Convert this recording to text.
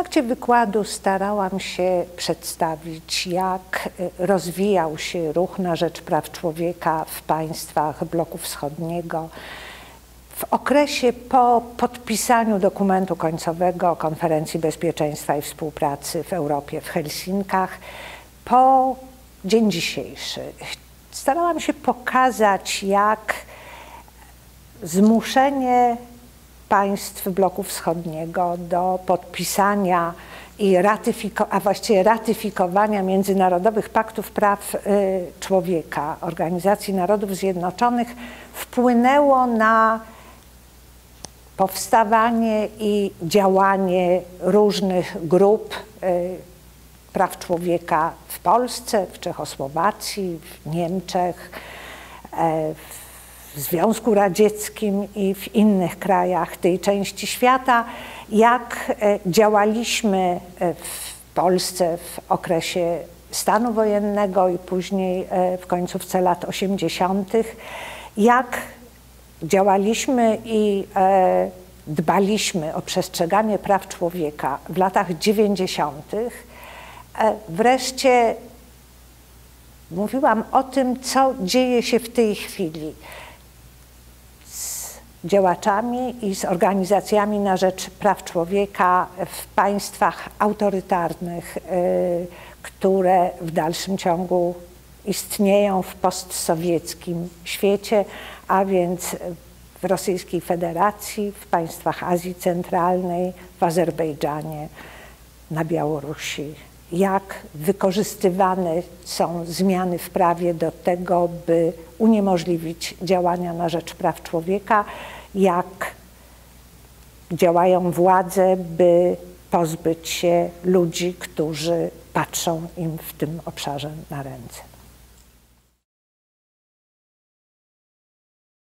trakcie wykładu starałam się przedstawić, jak y, rozwijał się ruch na rzecz praw człowieka w państwach bloku wschodniego. W okresie po podpisaniu dokumentu końcowego Konferencji Bezpieczeństwa i Współpracy w Europie w Helsinkach, po dzień dzisiejszy. Starałam się pokazać, jak zmuszenie państw bloku wschodniego do podpisania i ratyfiko- a właściwie ratyfikowania międzynarodowych paktów praw y, człowieka Organizacji Narodów Zjednoczonych wpłynęło na powstawanie i działanie różnych grup y, praw człowieka w Polsce, w Czechosłowacji, w Niemczech, e, w Związku Radzieckim i w innych krajach tej części świata, jak e, działaliśmy e, w Polsce w okresie stanu wojennego i później w końcówce lat 80., jak działaliśmy i dbaliśmy o przestrzeganie praw człowieka w latach 90., E, wreszcie mówiłam o tym, co dzieje się w tej chwili działaczami i z organizacjami na rzecz praw człowieka w państwach autorytarnych, e, które w dalszym ciągu istnieją w postsowieckim świecie, a więc w Rosyjskiej Federacji, w państwach Azji Centralnej, w Azerbejdżanie, na Białorusi jak wykorzystywane są zmiany w prawie do tego, by uniemożliwić działania na rzecz praw człowieka, jak działają władze, by pozbyć się ludzi, którzy patrzą im w tym obszarze na ręce.